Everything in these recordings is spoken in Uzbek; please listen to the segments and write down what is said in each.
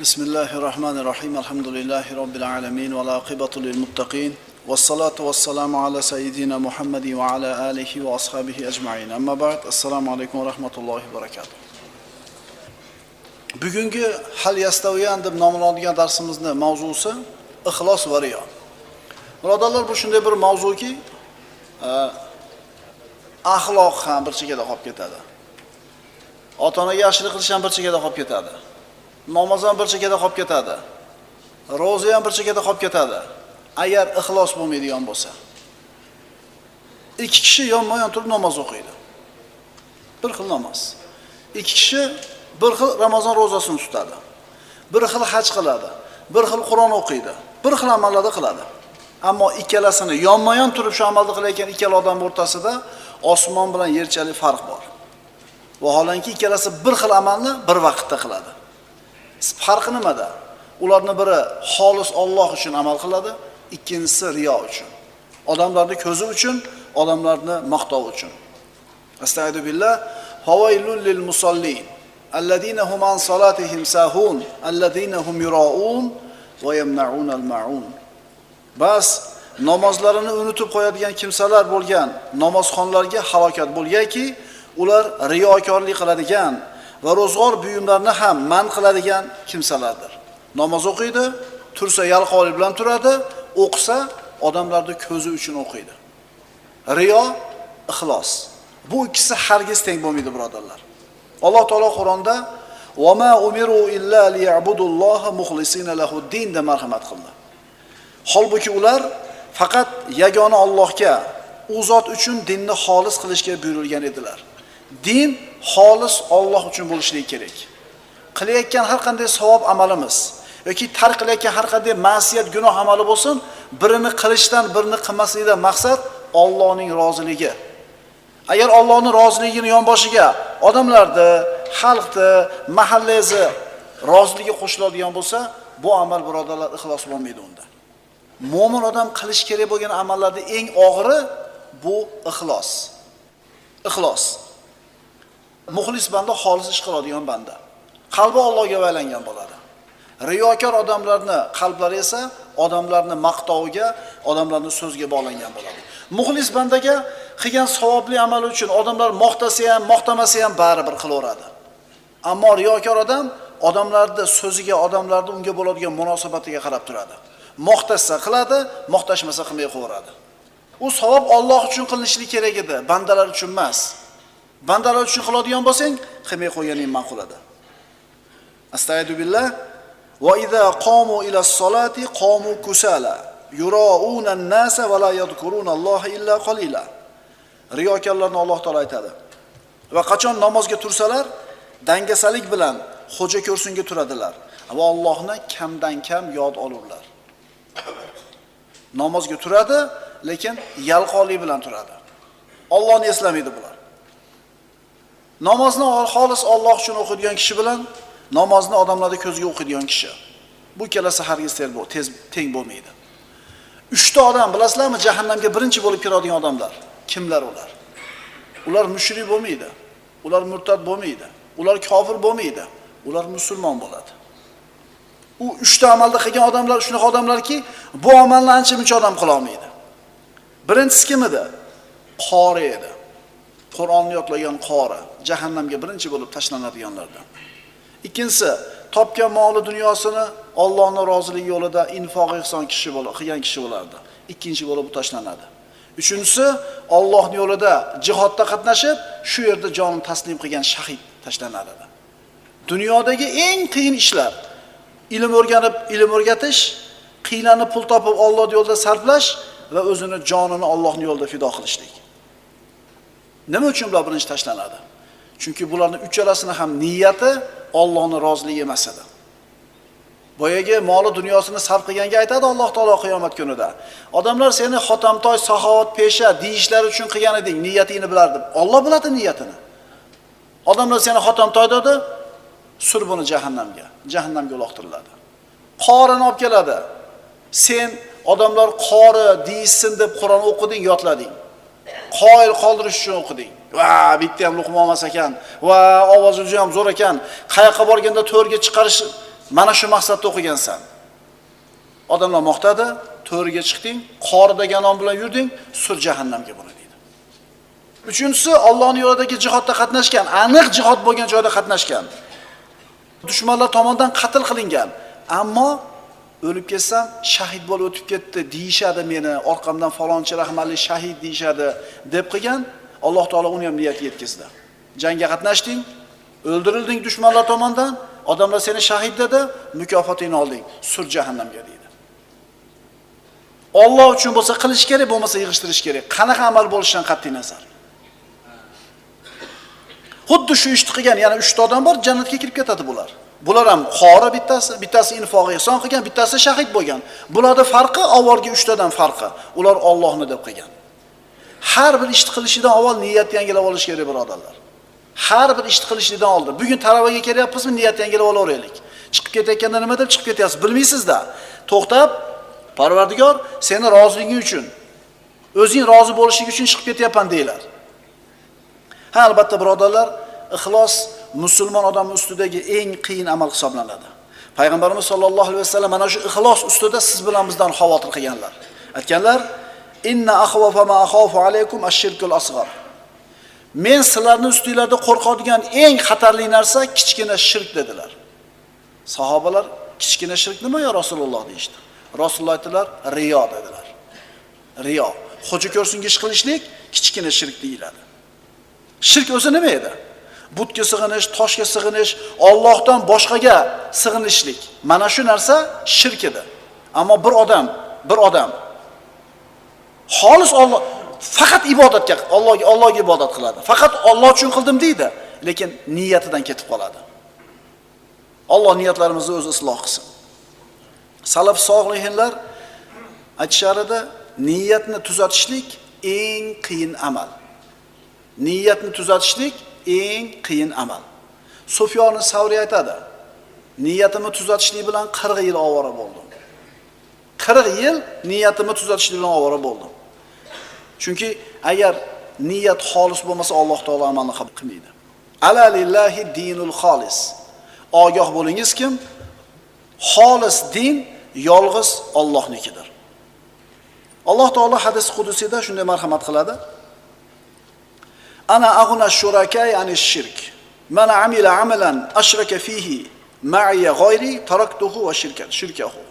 بسم الله الرحمن الرحيم الحمد لله رب العالمين والعاقبة للمتقين والصلاة والسلام على سيدنا محمد وعلى آله وأصحابه أجمعين أما بعد السلام عليكم ورحمة الله وبركاته bugungi hal yastaviyan deb nomlanadigan darsimizni mavzusi ixlos va riyo birodarlar bu shunday bir mavzuki e, axloq ham bir chekkada qolib ketadi ota onaga yaxshilik qilish ham bir chekkada qolib ketadi Namoz ham bir chekkada qolib ketadi. Ro'za ham bir chekkada qolib ketadi. Agar ixlos bo'lmaydigan bo'lsa. Ikki kishi yonma yon turib namoz o'qiydi. Bir xil namoz. Ikki kishi bir xil ramazon ro'zasini tutadi. Bir xil haj qiladi. Bir xil qur'on o'qiydi. Bir xil amallarni qiladi. Ammo ikkalasini yonma yon turib shu amalni qilayotgan ikkala odam o'rtasida osmon bilan yerchalik farq bor. Vaholanki ikkalasi bir xil amalni bir vaqtda qiladi. Farqi nimada? Ularni biri xolis Alloh uchun amal qiladi ikkinchisi riyo uchun. Odamlarni ko'zi uchun odamlarni maqtov uchun. Astag'du billah. Havaylul lil musallin. Alladina hum an salatihim sahun. Alladina hum yuraun va yamnaun al maun bas namozlarini unutib qo'yadigan kimsalar bo'lgan namozxonlarga halokat bo'lganki ular riyokorlik qiladigan va ro'zg'or buyumlarini ham man qiladigan kimsalardir. Namoz o'qiydi tursa yalqovlik bilan turadi o'qisa odamlarni ko'zi uchun o'qiydi. Riyo ixlos. Bu ikkisi hargiz teng bo'lmaydi birodarlar. Alloh taolo qur'onda vama umiru illa liya'budulloha muxlisina lahu din deb marhamat qildi. Holbuki ular faqat yagona Allohga u zot uchun dinni xolis qilishga buyurilgan edilar. Din xolis Alloh uchun bo'lishligi kerak. Qilayotgan har qanday savob amalimiz yoki tark qilayotgan har qanday ma'siyat gunoh amali bo'lsin birini qilishdan birini qilmaslikdan maqsad Allohning roziligi. Agar Allohning roziligini yonboshiga odamlarni xalqni mahallangizni roziligi qo'shiladigan bo'lsa bu amal birodarlar ixlos bo'lmaydi unda. Mo'min odam qilish kerak bo'lgan amallarni eng og'iri bu ixlos. Ixlos. Muxlis banda xolis ish qiladigan banda. Qalbi Allohga aylangan bo'ladi. Riyokor odamlarni qalblari esa odamlarni maqtoviga odamlarni so'ziga bog'langan bo'ladi. Muxlis bandaga qilgan savobli amali uchun odamlar maqtasa ham maqtamasa ham baribir qilaveradi. Ammo riyokor odam odamlarni so'ziga odamlarni unga bo'ladigan munosabatiga qarab turadi. Maqtashsa qiladi maqtashmasa qilmay qo'yaveradi. U savob Alloh uchun qilinishi kerak edi bandalar uchun emas. Bandalar uchun qiladigan bo'lsang qilmay qo'yganing ma'qul edi. Astaydu billah. Va idza qamu ila solati qamu kusala. Yurouna nasa va la yadkuruna Alloha illa qalila. Riyokorlarni Alloh taolo aytadi. Va qachon namozga tursalar dangasalik bilan xo'ja ko'rsinga turadilar. Va Allohni kamdan kam yod olurlar. Namozga turadi lekin yalqonlik bilan turadi. Allohni eslamaydi bular. Namozni xolis Alloh uchun o'qiydigan kishi bilan namozni odamlarning ko'ziga o'qiydigan kishi. Bu ikkalasi hargiz tez teng bo'lmaydi. Uchta odam bilasizlarmi jahannamga birinchi bo'lib kiradigan odamlar kimlar ular? Ular mushrik bo'lmaydi ular murtad bo'lmaydi ular kofir bo'lmaydi ular musulmon bo'ladi. U uchta amalda qilgan odamlar shunaqa odamlarki bu amalni ancha muncha odam qila olmaydi. Birinchisi kim edi qori edi. Qur'onni yodlagan qori jahannamga birinchi bo'lib tashlanadiganlardan. Ikkinchisi topgan moli dunyosini Allohning roziligi yo'lida infoq ehson kishi bo'lib qilgan kishi bo'lardi. Ikkinchi bo'lib tashlanadi. Uchinchisi Allohning yo'lida jihodda qatnashib shu yerda jonini taslim qilgan shahid tashlanadi. Dunyodagi eng qiyin ishlar ilm o'rganib ilm o'rgatish qiynalib pul topib Alloh yo'lida sarflash va o'zini jonini Allohning yo'lida fido qilishlik. Nima uchun bular birinchi tashlanadi? Chunki bularning uchalasini ham niyati Allohning roziligi emas edi. Boyagi moli dunyosini sarf qilganga aytadi Alloh taolo qiyomat kunida. Odamlar seni xotamtoy saxovat pesha deyishlari uchun qilgan eding niyatingni bilardim Alloh biladi niyatini. Odamlar seni xotamtoy dedi sur buni jahannamga jahannamga uloqtiriladi. Qorini olib keladi. Sen odamlar qori deyishsin deb qur'on o'qiding yodlading. Qoyil qoldirish uchun o'qiding va bitta ham luqma olmas ekan. Va ovozi juda ham zo'r ekan. Qayoqqa borganda to'rga chiqarish mana shu maqsadda o'qigansan. Odamlar maqtadi to'riga chiqding qoridaga non bilan yurding sur jahannamga buni deydi. Uchinchisi Allohning yo'lidagi jihodda qatnashgan aniq jihod bo'lgan joyda qatnashgan. Dushmanlar tomonidan qatl qilingan. Ammo o'lib ketsam shahid bo'lib o'tib ketdi deyishadi meni orqamdan falonchi rahmatli shahid deyishadi deb qilgan alloh taolo uni ham niyatiga yetkazdi. Jangga qatnashding o'ldirilding dushmanlar tomonidan odamlar seni shahid dedi mukofotingni olding sur jahannamga deydi. Alloh uchun bo'lsa qilish kerak bo'lmasa yig'ishtirish kerak qanaqa amal bo'lishidan qat'iy nazar. Xuddi shu ishni qilgan yana uchta odam bor jannatga kirib ketadi bular. Bular ham qori bittasi bittasi infoq ehson qilgan bittasi shahid bo'lgan. Bularni farqi avvalgi uchtadan farqi. Ular Allohni deb qilgan. Har bir ishni qilishidan avval niyatni yangilab olish kerak birodarlar. Har bir ishni qilishlikdan oldin. Bugun taravaga kelyapmizmi niyatni yangilab olaveraylik. Chiqib ketayotganda nima deb chiqib ketyapsiz bilmaysizda. To'xtab parvardigor seni roziliging uchun o'zing rozi bo'lishing uchun chiqib ketyapman deylar. Ha albatta birodarlar ixlos musulmon odam ustidagi eng qiyin amal hisoblanadi. Payg'ambarimiz sollallohu alayhi vasallam mana shu ixlos ustida siz bilan bizdan xavotir qilganlar. Aytganlar inna axvafa ma axafu alaykum ash-shirkul asghar. Men sizlarni ustinglarda qo'rqadigan eng xatarli narsa kichkina shirk dedilar. Sahobalar kichkina shirk nima yo rasululloh? deyishdi. Rasululloh aytdilar riyo dedilar. Riyo xo'ja ko'rsinga ish qilishlik kichkina shirk deyiladi. Shirk o'zi nima edi? Butga sig'inish toshga sig'inish ollohdan boshqaga sig'inishlik. Mana shu narsa shirk edi. Ammo bir odam bir odam xolis Alloh faqat ibodatga Allohga Allohga ibodat qiladi. Faqat Alloh uchun qildim deydi lekin niyatidan ketib qoladi. Alloh niyatlarimizni o'zi isloh qilsin. Salaf solihinlar aytishar edi niyatni tuzatishlik eng qiyin amal. Niyatni tuzatishlik eng qiyin amal. Sufyoni savriy aytadi niyatimni tuzatishlik bilan 40 yil ovora bo'ldim. 40 yil niyatimni tuzatishlik bilan ovora bo'ldim. Chunki agar niyat xolis bo'lmasa alloh taolo amalni qabul qilmaydi. Ala lillahi dinul xolis. Ogoh bo'lingiz kim? Xolis din yolg'iz Allohnikidir. Alloh taolo hadis qudusiyda shunday marhamat qiladi. Ana aghna shuraka ani shirk man amila amalan ashraka fihi ma'iya g'oyri taraktuhu va shirkat shirkahu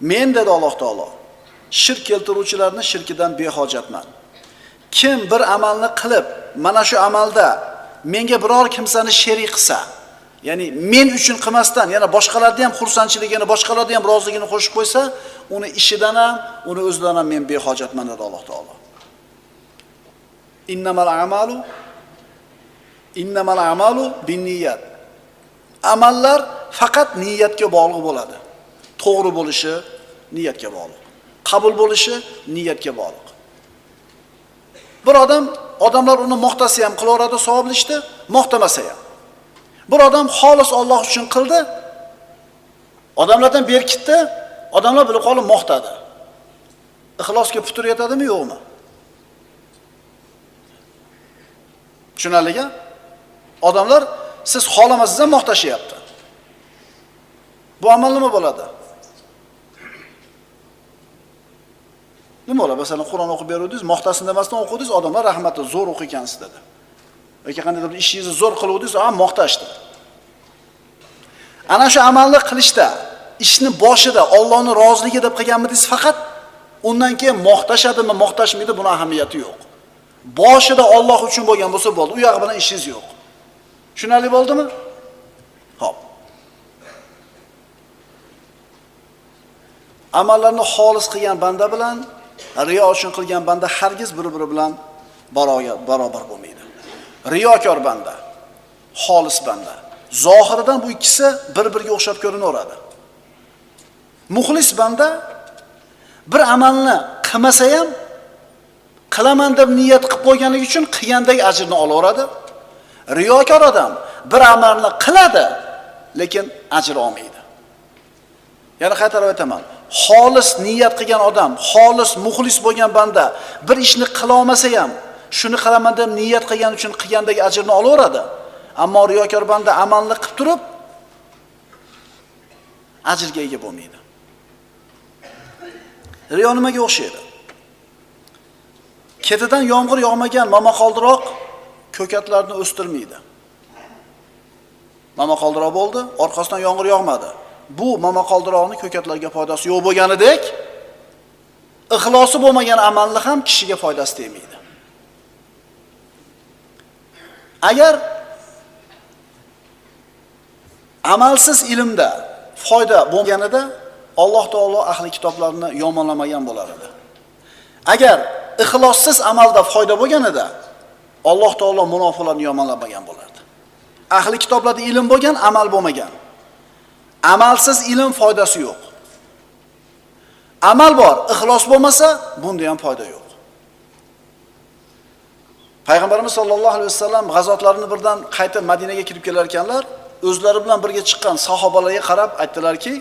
men dedi alloh taolo shirk keltiruvchilarni shirkidan behojatman. Kim bir amalni qilib mana shu amalda menga biror kimsani sherik qilsa ya'ni men uchun qilmasdan yana boshqalarni ham xursandchiligini boshqalarni ham roziligini qo'shib qo'ysa uni ishidan ham uni o'zidan ham men behojatman dedi alloh taolo. Innamal amalu innamal amalu binniyat amallar faqat niyatga bog'liq bo'ladi. To'g'ri bo'lishi niyatga bog'liq. Qabul bo'lishi niyatga bog'liq. Bir odam odamlar uni maqtasa ham qilaveradi savobli ishni maqtamasa ham. Bir odam xolis Alloh uchun qildi odamlardan berkitdi odamlar bilib qolib maqtadi ixlosga putur yetadimi yo'qmi? Tushunarlika odamlar siz xohlamasangiz ham maqtashyapti bu amal nima bo'ladi? Nima bo'ladi masalan qur'on o'qib beruvdingiz maqtasin demasdan o'qidingiz odamlar rahmatli zo'r o'qigansiz dedi. Yoki qandaydir bir ishingizni zo'r qiluvdingiz a maqtashdi ana shu amalni qilishda ishni boshida Allohning roziligi deb qilganmidingiz faqat undan keyin maqtashadimi maqtashmaydi buni ahamiyati yo'q. Boshida Alloh uchun bo'lgan bo'lsa bo'ldi. U yog'i bilan ishingiz yo'q. Tushunarli bo'ldimi? Ho'p amallarni xolis qilgan banda bilan riyo uchun qilgan banda hargiz bir biri bilan barobar bo'lmaydi. Riyokor banda xolis banda. Zohiridan bu ikkisi bir biriga o'xshab ko'rinaveradi. Muxlis banda bir amalni qilmasa ham qilaman deb niyat qilib qo'yganligi uchun qilgandagi ajrni olaveradi riyokor odam bir amalni qiladi lekin ajr olmaydi yana qaytarib aytaman xolis niyat qilgan odam xolis muxlis bo'lgan banda bir ishni qila olmasa ham shuni qilaman deb niyat qilgani uchun qilgandagi ajrni olaveradi ammo riyokor banda amalni qilib turib ajrga ega bo'lmaydi. Riyo nimaga o'xshaydi? Ketidan yomg'ir yog'magan momaqoldiroq ko'katlarni o'stirmaydi. Momaqoldiroq bo'ldi, orqasidan yomg'ir yog'madi. Bu momaqoldiroqni ko'katlarga foydasi yo'q bo'lganidek, ixlosi bo'lmagan amalni ham kishiga foydasi tegmaydi. Agar amalsiz ilmda foyda bo'lganida Alloh taolo ahli kitoblarni yomonlamagan bo'lar edi. Agar ixlossiz amalda foyda bo'lganida Alloh taolo munofiqlarni yomonlamagan bo'lardi. Ahli kitoblarda ilm bo'lgan, amal bo'lmagan. Amalsiz ilm foydasi yo'q. Amal bor, ixlos bo'lmasa, bunda ham foyda yo'q. Payg'ambarimiz sollallohu alayhi vasallam g'azotlarini birdan qaytib Madinaga kirib kelar ekanlar, o'zlari bilan birga chiqqan sahobalarga qarab aytdilarki,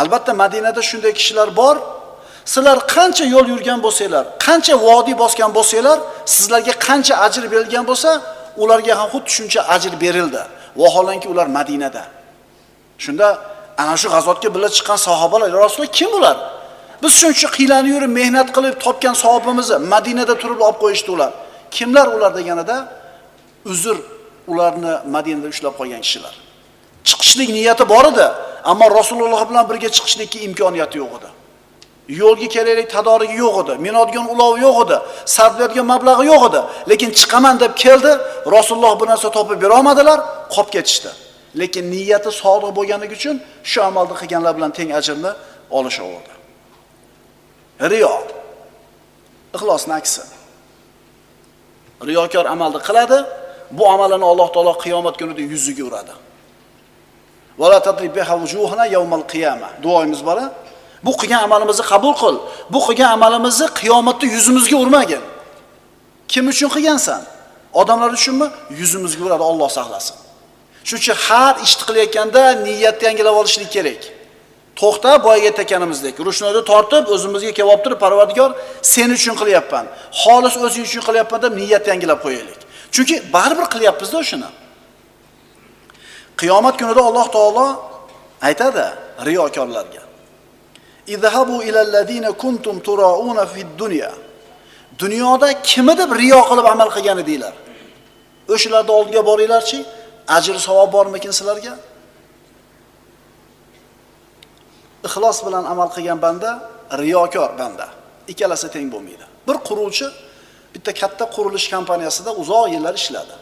albatta Madinada shunday kishilar bor, sizlar qancha yo'l yurgan bo'lsanglar, qancha vodiy bosgan bo'lsanglar, sizlarga qancha ajr berilgan bo'lsa, ularga ham xuddi shuncha ajr berildi. Vaholanki ular Madinada. Shunda ana shu g'azotga birga chiqqan sahobalar, Rasululloh kim ular? Biz shuncha qiylanib yurib, mehnat qilib topgan savobimizni Madinada turib olib qo'yishdi ular. Kimlar ular deganida uzr ularni Madinada ushlab qolgan kishilar. Chiqishlik niyati bor edi, ammo Rasululloh bilan birga chiqishlikka imkoniyati yo'q edi. Yo'lga kerakli tadorigi yo'q edi, minadigan ulovi yo'q edi, sarflaydigan mablag'i yo'q edi. Lekin chiqaman deb keldi, Rasululloh bu narsa topib bera olmadilar, qolib ketishdi. Lekin niyati sodiq bo'lganligi uchun shu amalni qilganlar bilan teng ajrni olishaverdi. Riyo. ixlosni aksi. Riyokor amalni qiladi, bu amalini Alloh taolo qiyomat kunida yuziga uradi. Duoyimiz bora Bu qilgan amalimizni qabul qil. Bu qilgan amalimizni qiyomatda yuzimizga urmagin. Kim uchun qilgansan? Odamlar uchunmi? Yuzimizga uradi, Alloh saqlasin. Shuning uchun har ishni qilayotganda niyatni yangilab olishlik kerak. To'xta, boyaga aytganimizdek, rushnoyni tortib o'zimizga kelib turib, Parvardigor, sen uchun qilyapman. Xolis o'zing uchun qilyapman deb niyatni yangilab qo'yaylik. Chunki baribir qilyapmiz-da shuni. Qiyomat kunida Alloh taolo aytadi riyokorlarga. Izhabu ilalladina kuntum turauna fid dunya. Dunyoda kimni deb riyo qilib amal qilgan edinglar? O'shalarning oldiga boringlarchi, ajr savob bormikin sizlarga? Ixlos bilan amal qilgan banda riyokor banda. Ikkalasi teng bo'lmaydi. Bir quruvchi bitta katta qurilish kompaniyasida uzoq yillar ishladi.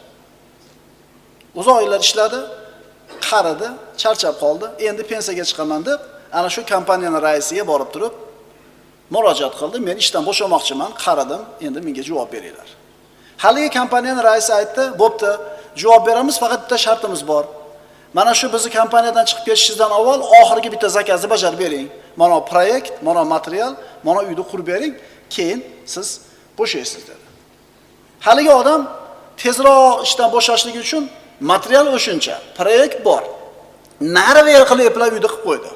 Uzoq yillar ishladi, qaridi, charchab qoldi. Endi pensiyaga chiqaman deb ana shu kompaniyaning raisiga borib turib murojaat qildim Men ishdan bo'shamoqchiman, qaradim, endi menga javob beringlar. Haligi kompaniyaning raisi aytdi, "Bo'pti, javob beramiz, faqat bitta shartimiz bor. Mana shu bizni kompaniyadan chiqib ketishingizdan avval oxirgi bitta zakazni bajarib bering. Mana proyekt, mana material, mana uyni qurib bering, keyin siz bo'shaysiz" dedi. Haligi odam tezroq ishdan bo'shashligi uchun material o'shuncha, proyekt bor. Nari beri qilib eplab uyni qilib qo'ydi.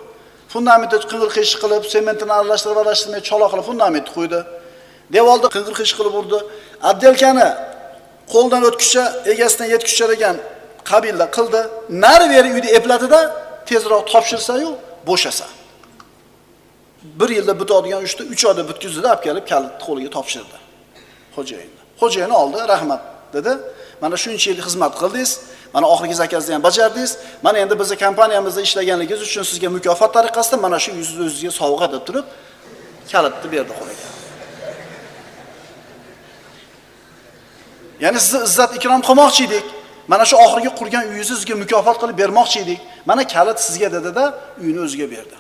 Fundamentni qing'ir qish qilib, sementini aralashtirib, aralashtirmay chola qilib fundamentni qo'ydi. Devorni qing'ir qish qilib urdi. Abdelkani qo'ldan o'tkizcha egasidan yetkicha degan qabilda qildi. Nari beri uyni eplatida tezroq topshirsa-yu, bo'shasa. Bir yilda bitadigan ishni 3 oyda bitkizdida olib kelib kalitni qo'liga topshirdi. xo'jayinni Xo'jayin oldi, rahmat dedi. Mana shuncha yil xizmat qildingiz, mana oxirgi zakazni ham bajardingiz. Mana endi bizning kompaniyamizda ishlaganligingiz uchun sizga mukofot tariqasida mana shu yuzni o'zingizga sovg'a deb turib kalitni berdi qo'liga. Ya'ni sizni izzat ikrom qilmoqchi edik. Mana shu oxirgi qurgan uyingizni sizga mukofot qilib bermoqchi edik. Mana kalit sizga dedida uyni uyini o'ziga berdi.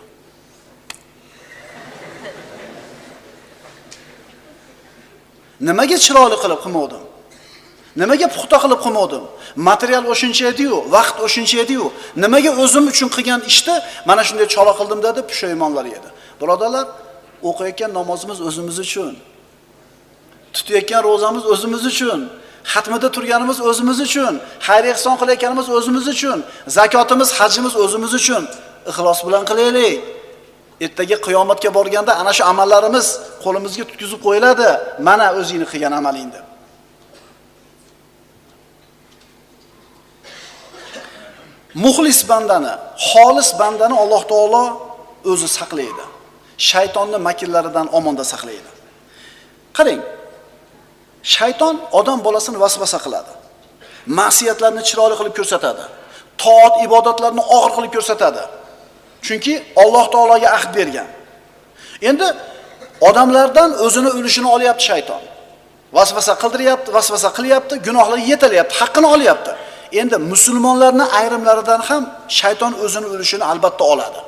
Nimaga chiroyli qilib qilmadim? Nimaga puxta qilib qilmadim? Material o'shuncha edi-yu, vaqt o'shuncha edi-yu. Nimaga o'zim uchun qilgan ishni mana shunday chola qildim dedi, pushaymonlar edi. Birodarlar, o'qiyotgan namozimiz o'zimiz uchun. Tutayotgan ro'zamiz o'zimiz uchun. Xatmida turganimiz o'zimiz uchun, xayr ehson qilayotganimiz o'zimiz uchun, zakotimiz, hajimiz o'zimiz uchun. Ixlos bilan qilaylik. Ertaga qiyomatga borganda ana shu amallarimiz qo'limizga tutkizib qo'yiladi. Mana o'zingni qilgan amaling deb. Muxlis bandani, xolis bandani Alloh taolo o'zi saqlaydi. Shaytonni makillaridan omonda saqlaydi. Qarang. Shayton odam bolasini vasvasa qiladi. Ma'siyatlarni chiroyli qilib ko'rsatadi. Toat ibodatlarni og'ir qilib ko'rsatadi. Chunki Alloh taologa ahd bergan. Endi odamlardan o'zini ulushini olyapti shayton. Vasvasa qildiryapti, vasvasa qilyapti, gunohlarga yetalyapti, haqqini olyapti. Endi musulmonlarni ayrimlaridan ham shayton o'zini ulushini albatta oladi.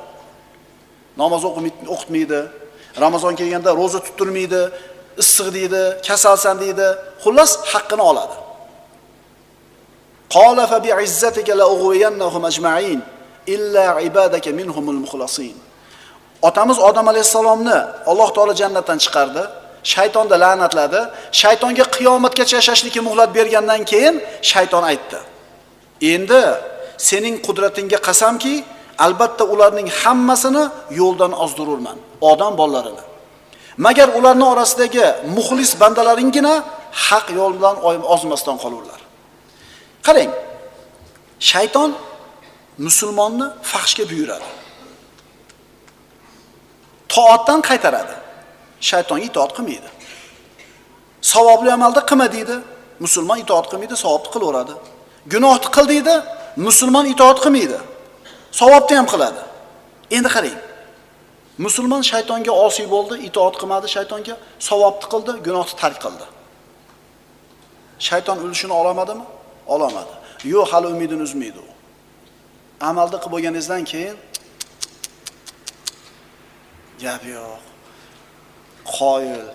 Namoz o'qitmaydi, Ramazon kelganda roza tuttirmaydi, issiq deydi, kasalsan deydi, xullas haqqini oladi. Qala fa bi'izzatika la ughwiyannahum ajma'in illa ibadaka. Otamiz Odam alayhissalomni Alloh taolo jannatdan chiqardi. Shaytonda la'natladi. Shaytonga qiyomatgacha yashashlikka muhlat bergandan keyin shayton aytdi: "Endi sening qudratingga qasamki, albatta ularning hammasini yo'ldan ozdirurman, odam bolalarini. Magar ularning orasidagi muxlis bandalaringina haq yo'ldan ozmasdan qolurlar." Qarang, shayton musulmonni fahshga buyuradi. Toatdan qaytaradi. Shaytonga itoat qilmaydi. Savobli amalda qilma deydi. Musulmon itoat qilmaydi, savobni qilaveradi. Gunohni qil deydi, musulmon itoat qilmaydi. Savobni ham qiladi. Endi qarang. Musulmon shaytonga osiy bo'ldi, itoat qilmadi shaytonga, savobni qildi, gunohni tark qildi. Shayton ulushini olamadimi? ololmadi Yo'q, hali umidini uzmaydi u. Amalda qilib bo'lganingizdan keyin gap yo'q. Qoyil.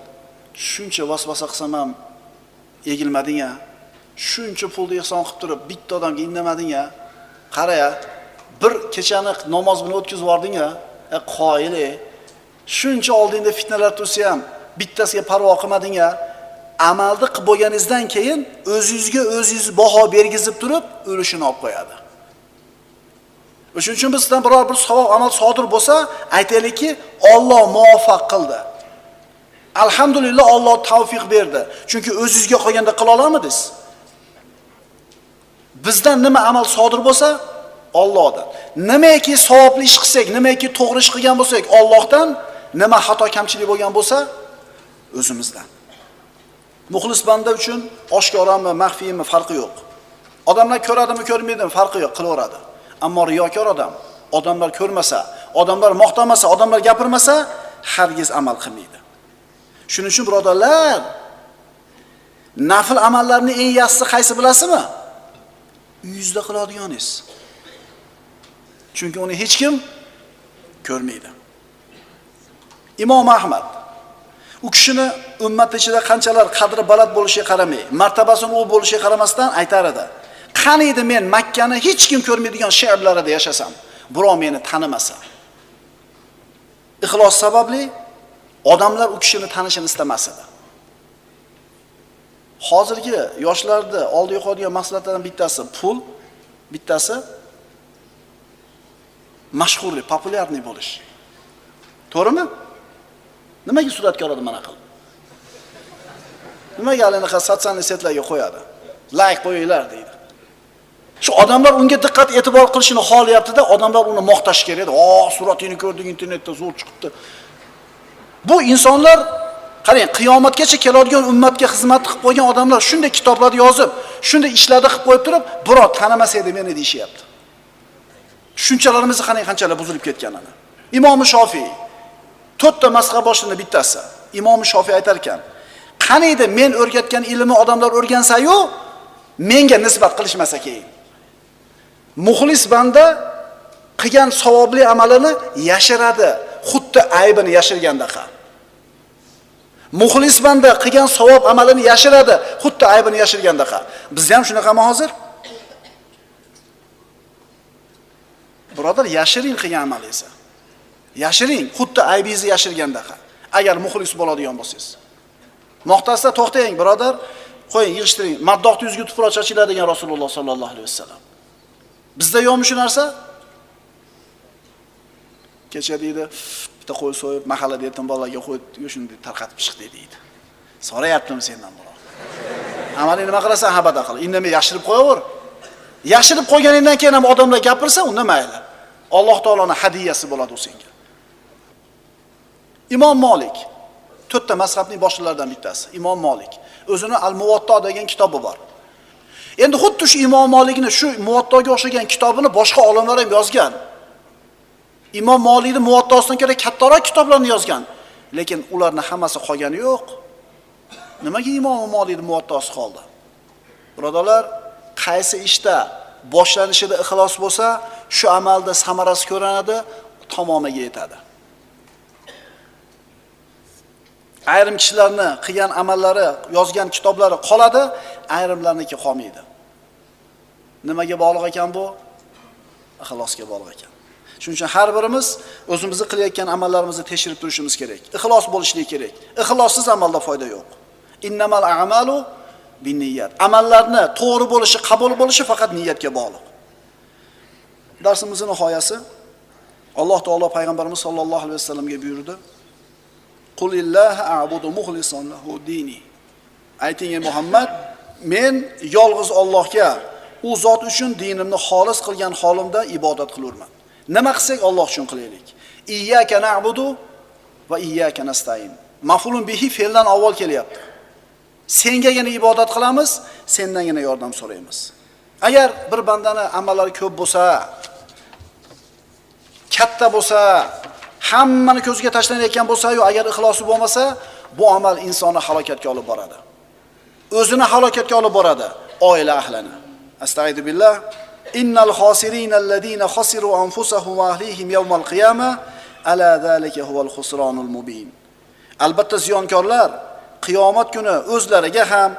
Shuncha vasvasa qilsam ham egilmading-a. Shuncha pulni ehson qilib turib, bitta odamga indamading-a. Qara-ya, bir kechani namoz bilan o'tkazib yubording-a. E qoyil e. Shuncha oldingda fitnalar tursa ham bittasiga parvo qilmading-a. Amalni qilib bo'lganingizdan keyin o'zingizga o'zingiz baho bergizib turib, o'lishini olib qo'yadi. O'shuning uchun bizdan biror bir savob amal sodir bo'lsa, aytaylikki, Alloh muvaffaq qildi. Alhamdulillah Alloh tavfiq berdi. Chunki o'zingizga qolganda qila olamidingiz? Bizdan nima amal sodir bo'lsa, Allohdan. Nimaki savobli ish qilsak, nimaki to'g'ri ish qilgan bo'lsak, Allohdan, nima xato kamchilik bo'lgan bo'lsa, o'zimizdan. Muxlis banda uchun oshkorami, maxfiymi farqi yo'q. Odamlar ko'radimi, ko'rmaydimi farqi yo'q, qilaveradi. Ammo riyokor odam, odamlar ko'rmasa, odamlar maqtamasa, odamlar gapirmasa, hargiz amal qilmaydi. Shuning uchun birodarlar, nafl amallarning eng yaxshisi qaysi bilasizmi? Uyingizda qiladiganingiz. Chunki uni hech kim ko'rmaydi. Imom Ahmad u kishini ummat ichida qanchalar qadri baland bo'lishiga qaramay, martabasini u bo'lishiga qaramasdan aytar edi. Qani edi men Makkani hech kim ko'rmaydigan shaharlarida yashasam, birov meni tanimasa. Ixlos sababli odamlar u kishini tanishini istamas edi. Hozirgi yoshlarda oldiga qo'yadigan maqsadlardan bittasi pul, bittasi mashhurlik, populyarniy bo'lish. To'g'rimi? Nimaga suratga oladi mana qilib? Nimaga anaqa sotsialniy setlarga qo'yadi? layk qo'yinglar deydi. Shu odamlar unga diqqat e'tibor qilishini xohlayapti-da, odamlar uni maqtashi kerak. "Oh, suratingni ko'rdik internetda, zo'r chiqibdi." Bu insonlar qarang, qiyomatgacha keladigan ummatga xizmat qilib qo'ygan odamlar shunday kitoblar yozib, shunday ishlarni qilib qo'yib turib, birov tanimas edi meni deyishyapti. Shunchalarimizni qarang qanchalar buzilib ketganini. Imom Shofiy to'rtta mazhab boshini bittasi. Imom Shofiy aytar ekan, qaniydi men o'rgatgan ilmni odamlar o'rgansa-yu, menga nisbat qilishmasa keyin. Muxlis banda qilgan savobli amalini yashiradi, xuddi aybini yashirgandaqa. Muxlis banda qilgan savob amalini yashiradi, xuddi aybini yashirgandaqa. Bizda ham shunaqami hozir? Birodar, yashiring qilgan amalingizni. Yashiring, xuddi aybingizni yashirgandaqa. Agar muxlis bo'ladigan bo'lsangiz. Maqtasda to'xtang, birodar. Qo'ying, yig'ishtiring. Maddohni yuzga tuproq chachiladigan Rasululloh sallallohu alayhi vasallam. Bizda yo'qmi shu narsa? Kecha deydi, bitta qo'y so'yib, mahallada yetim bolalarga qo'y tarqatib chiqdi deydi. So'rayaptimi sendan birov? Amali nima qilasan, habada qil. Indamay yashirib qo'yaver. Yashirib qo'yganingdan keyin ham odamlar gapirsa, unda mayli. Alloh taoloning hadiyasi bo'ladi u senga. Imom Molik to'rtta mazhabning boshliqlaridan bittasi, Imom Molik. O'zini al muvatto degan kitobi bor. Endi xuddi shu Imom Molikni shu muvattoga o'xshagan kitobini boshqa olimlar ham yozgan. Imom Molikning Muvattosidan ko'ra kattaroq kitoblarni yozgan, lekin ularning hammasi qolgani yo'q. Nimaga Imom Molikning muvattosi qoldi? Birodalar, qaysi ishda boshlanishida ixlos bo'lsa, shu amalda samarasi ko'rinadi, tamomiga yetadi. Ayrim kishilarni qilgan amallari, yozgan kitoblari qoladi, ayrimlarniki qolmaydi. Nimaga bog'liq ekan bu? Ixlosga bog'liq ekan. Shuning uchun har birimiz o'zimizni qilayotgan amallarimizni tekshirib turishimiz kerak. Ixlos bo'lishlik kerak. Ixlossiz amalda foyda yo'q. Innamal a'malu binniyat. Amallarni to'g'ri bo'lishi, qabul bo'lishi faqat niyatga bog'liq. Darsimizning nihoyasi Alloh taolo payg'ambarimiz sollallohu alayhi vasallamga buyurdi: Qul a'budu mukhlisan lahu dini. Ayting ey Muhammad, men yolg'iz Allohga u zot uchun dinimni xolis qilgan holimda ibodat qilaverman. Nima qilsak Alloh uchun qilaylik. Iyyaka na'budu va iyyaka nasta'in. Maf'ulun bihi fe'ldan avval kelyapti. Sengagina ibodat qilamiz, sendangina yordam so'raymiz. Agar bir bandani amallari ko'p bo'lsa, katta bo'lsa, hammani ko'ziga tashlanayotgan bo'lsa-yu, agar ixlosi bo'lmasa, bu amal insonni halokatga olib boradi. O'zini halokatga olib boradi, oila ahlini. Astagfirullah. Innal khosirina allazina khasiru anfusahum va ahlihim yawmal qiyama ala zalika huval khusranul mubin. Albatta ziyonkorlar qiyomat kuni o'zlariga ham,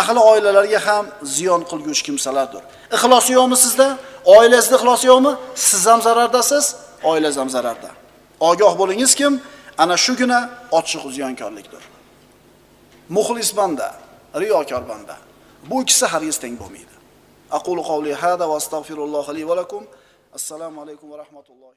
ahli oilalariga ham ziyon qilguvchi kimsalardir. Ixlosi yo'qmi sizda? Oilangizda ixlosi yo'qmi? Siz ham zarardasiz, oilangiz ham zararda. Ogoh bo'lingiz kim? Ana shugina ochiq ziyonkorlikdir. Muxlis banda, riyokor banda. Bu ikkisi hargiz teng bo'lmaydi. أقول قولي هذا وأستغفر الله لي ولكم. السلام عليكم ورحمة الله.